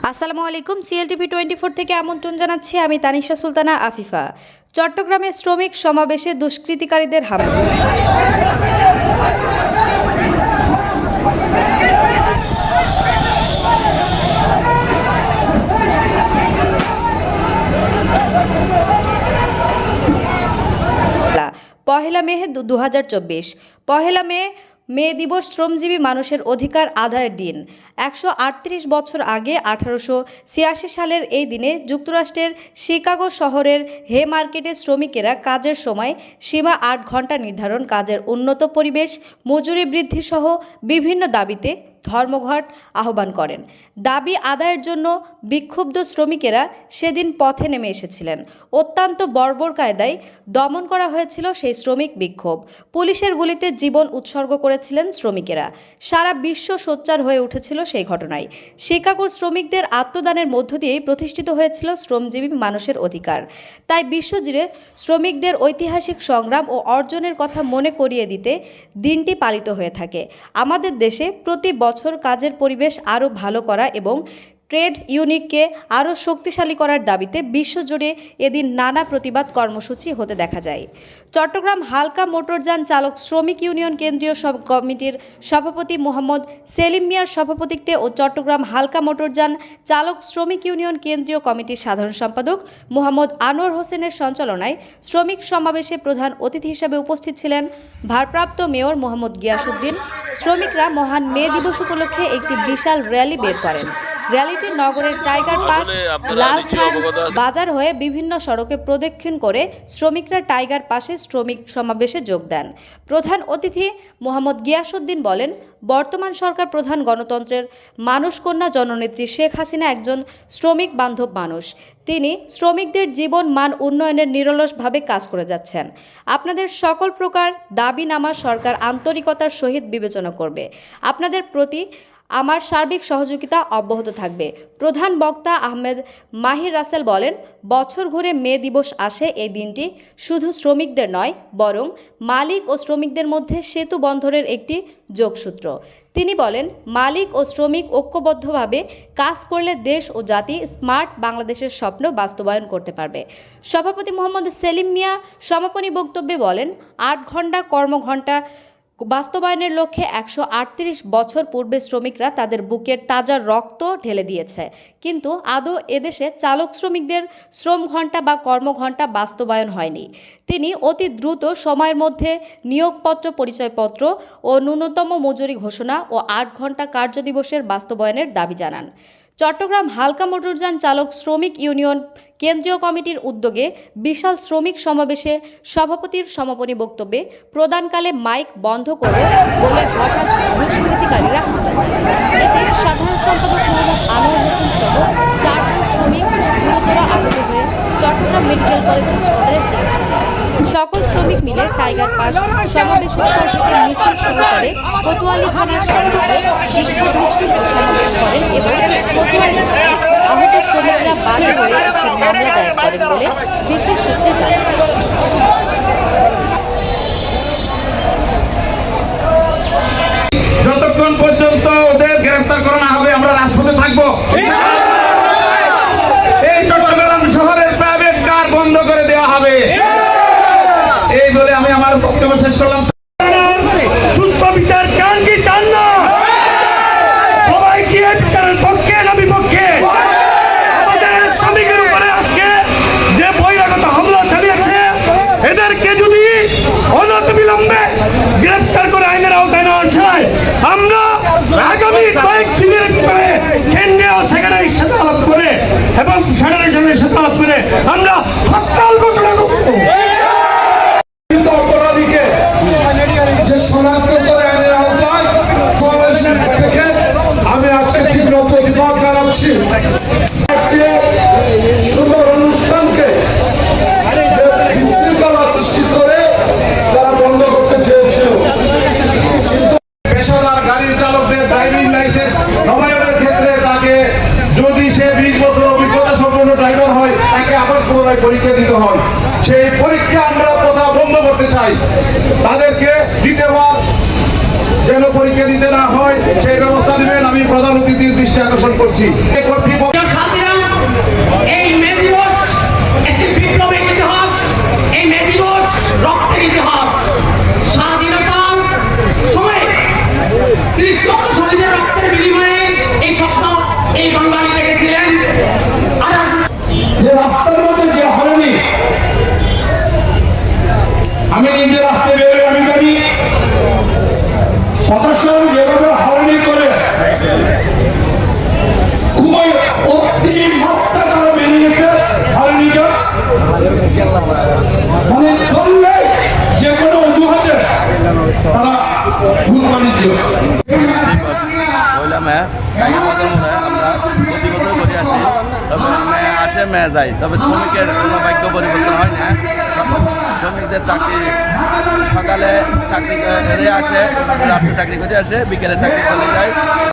আসসালামু আলাইকুম CLTV twenty four থেকে আমন্ত্রণ জানাচ্ছি আমি তানিশা সুলতানা আফিফা। চট্টগ্রামে শ্রমিক সমাবেশে দুষ্কৃতিকারীদের হামলা। পহেলা মে দু হাজার চব্বিশ। পহেলা মে মে দিবস শ্রমজীবী মানুষের অধিকার আদায়ের দিন। একশো আটত্রিশ বছর আগে আঠারোশো ছিয়াশি সালের এই দিনে যুক্তরাষ্ট্রের শিকাগো শহরের হে মার্কেটে শ্রমিকেরা কাজের সময় সীমা আট ঘণ্টা নির্ধারণ কাজের উন্নত পরিবেশ, মজুরি বৃদ্ধি সহ বিভিন্ন দাবিতে ধর্মঘট আহ্বান করেন। দাবি আদায়ের জন্য বিক্ষুব্ধ শ্রমিকেরা সেদিন পথে নেমে এসেছিলেন। অত্যন্ত বর্বর কায়দায় দমন করা হয়েছিল সেই শ্রমিক বিক্ষোভ। পুলিশের গুলিতে জীবন উৎসর্গ করেছিলেন শ্রমিকেরা। সারা বিশ্ব সোচ্চার হয়ে উঠেছিল সেই ঘটনায়। শিকাগোর শ্রমিকদের আত্মদানের মধ্য দিয়েই প্রতিষ্ঠিত হয়েছিল শ্রমজীবী মানুষের অধিকার। তাই বিশ্বজুড়ে শ্রমিকদের ঐতিহাসিক সংগ্রাম ও অর্জনের কথা মনে করিয়ে দিতে দিনটি পালিত হয়ে থাকে। আমাদের দেশে প্রতি বছর কাজের পরিবেশ আরও ভালো করা এবং ট্রেড ইউনিটকে আরও শক্তিশালী করার দাবিতে বিশ্বজুড়ে এদিন নানা প্রতিবাদ কর্মসূচি হতে দেখা যায়। চট্টগ্রাম হালকা মোটরযান চালক শ্রমিক ইউনিয়ন কেন্দ্রীয় কমিটির সভাপতি মোহাম্মদ সেলিম মিয়ার সভাপতিত্বে ও চট্টগ্রাম হালকা মোটরযান চালক শ্রমিক ইউনিয়ন কেন্দ্রীয় কমিটির সাধারণ সম্পাদক মোহাম্মদ আনোয়ার হোসেনের সঞ্চালনায় শ্রমিক সমাবেশে প্রধান অতিথি হিসেবে উপস্থিত ছিলেন ভারপ্রাপ্ত মেয়র মোহাম্মদ গিয়াসুদ্দিন শ্রমিকরা মহান মে দিবস উপলক্ষে একটি বিশাল র্যালি বের করেন। র্যালিটি নগরের টাইগার পাস আপনারা লাল নিশ্চয়ই খান অবগত আছেন। বাজার হয়ে বিভিন্ন সড়কে প্রদক্ষিণ করে শ্রমিকরা টাইগার পাশে শ্রমিক সমাবেশে যোগ দেন। প্রধান অতিথি মোহাম্মদ গিয়াসুদ্দিন বলেন বর্তমান সরকার প্রধান গণতন্ত্রের মানুষ কন্যা জননেত্রী শেখ হাসিনা একজন শ্রমিক বান্ধব মানুষ। তিনি শ্রমিকদের জীবন মান উন্নয়নের নিরলসভাবে কাজ করে যাচ্ছেন। আপনাদের সকল প্রকার দাবি নামা সরকার আন্তরিকতার সহিত বিবেচনা করবে। আপনাদের প্রতি আমার সার্বিক সহযোগিতা অব্যাহত থাকবে। প্রধান বক্তা আহমেদ মাহির রাসেল বলেন, বছর ঘুরে মে দিবস আসে, এই দিনটি শুধু শ্রমিকদের নয়, বরং মালিক ও শ্রমিকদের মধ্যে সেতু বন্ধনের একটি যোগসূত্র। তিনি বলেন, মালিক ও শ্রমিক ঐক্যবদ্ধভাবে কাজ করলে দেশ ও জাতি স্মার্ট বাংলাদেশের স্বপ্ন বাস্তবায়ন করতে পারবে। সভাপতি মোহাম্মদ সেলিম মিয়া সমাপনী বক্তব্যে বলেন, আট ঘণ্টা কর্মঘণ্টা বাস্তবায়নের লক্ষ্যে একশো আটত্রিশ বছর পূর্বে শ্রমিকরা তাদের বুকের তাজা রক্ত ঢেলে দিয়েছে। কিন্তু আদৌ এদেশে চালক শ্রমিকদের শ্রম ঘণ্টা বা কর্মঘণ্টা বাস্তবায়ন হয়নি। তিনি অতি দ্রুত সময়ের মধ্যে নিয়োগপত্র, পরিচয়পত্র ও ন্যূনতম মজুরি ঘোষণা ও আট ঘণ্টা কার্যদিবসের বাস্তবায়নের দাবি জানান। চট্টগ্রাম হালকা মোটরযান চালক শ্রমিক ইউনিয়ন কেন্দ্রীয় কমিটির উদ্যোগে বিশাল শ্রমিক সমাবেশে সভাপতির সমাপনী বক্তব্যে প্রদানকালে মাইক বন্ধ করে বলে হঠাৎ দুষ্কৃতিকারীরা হামলা চালায়। এতে সাধারণ সম্পাদক মোহাম্মদ আনোয়ার হোসেন সহ চারজন শ্রমিক গুরুতর আহত হয়ে চট্টগ্রাম মেডিকেল কলেজ হাসপাতালে চিকিৎসা সকল শ্রমিক মিলে টাইগার পাস থেকে মিছিল শুরু করে কোতোয়ালি থানার সামনে বিক্ষোভ মিছিল সমাবেশ করেন এবং কোতোয়ালি আহত শ্রমিকরা বাদী হয়ে একটি মামলা দায়ের করেন বলে বিশেষ সূত্রে যতক্ষণ পর্যন্ত ওদের গ্রেফতার করা হবে আমরা রাজপথে থাকব এই চট্টগ্রাম শহরের প্রাইভেট কার বন্ধ করে দেওয়া হবে এই বলে আমি আমার করলাম সুস্থ বিচার চান কি চান সবাই কি পক্ষে না বিপক্ষে? আজকে যে বহিরাগত হামলা চালিয়েছে, এদেরকে যদি অনত বিলম্বে গ্রেফতার করে আইনের আওতায় নেওয়া যায়, আমরা আগামী কয়েক দিনের ভিতরে কেন্দ্রীয় করে এবং ফেডারেশনের সাথে আলাপ করে আমরা হরতাল ঘোষণা করব। শনাক্ত করে আইনের আওতায় থেকে আমি আজকে তীব্র প্রতিবাদ জানাচ্ছি। যদি সে বিশ বছর অভিজ্ঞতা ড্রাইভার হয়, তাকে আবার পুনরায় পরীক্ষা দিতে হয়। সেই পরীক্ষা আমরা কোথাও বন্ধ করতে চাই। পরীক্ষা দিতে না হয় সেই ব্যবস্থা নেবেন। আমি প্রধান অতিথির দৃষ্টি আকর্ষণ করছি। কর্তৃপক্ষ সাথীরা এই মে দিবস একটি বিপ্লবের মানে ধরলে যে কোনো অজুহাতে তারা ভুল বাণিজ্য আমরা প্রতি করে আসি। তবে আসে মে যায়। তবে শ্রমিকের কোনো ভাগ্য পরিবর্তন হয় না। শ্রমিকদের চাকরি সকালে চাকরি করে আসে রাত্রে চাকরি করে আসে, বিকেলে চাকরি চলে যায়।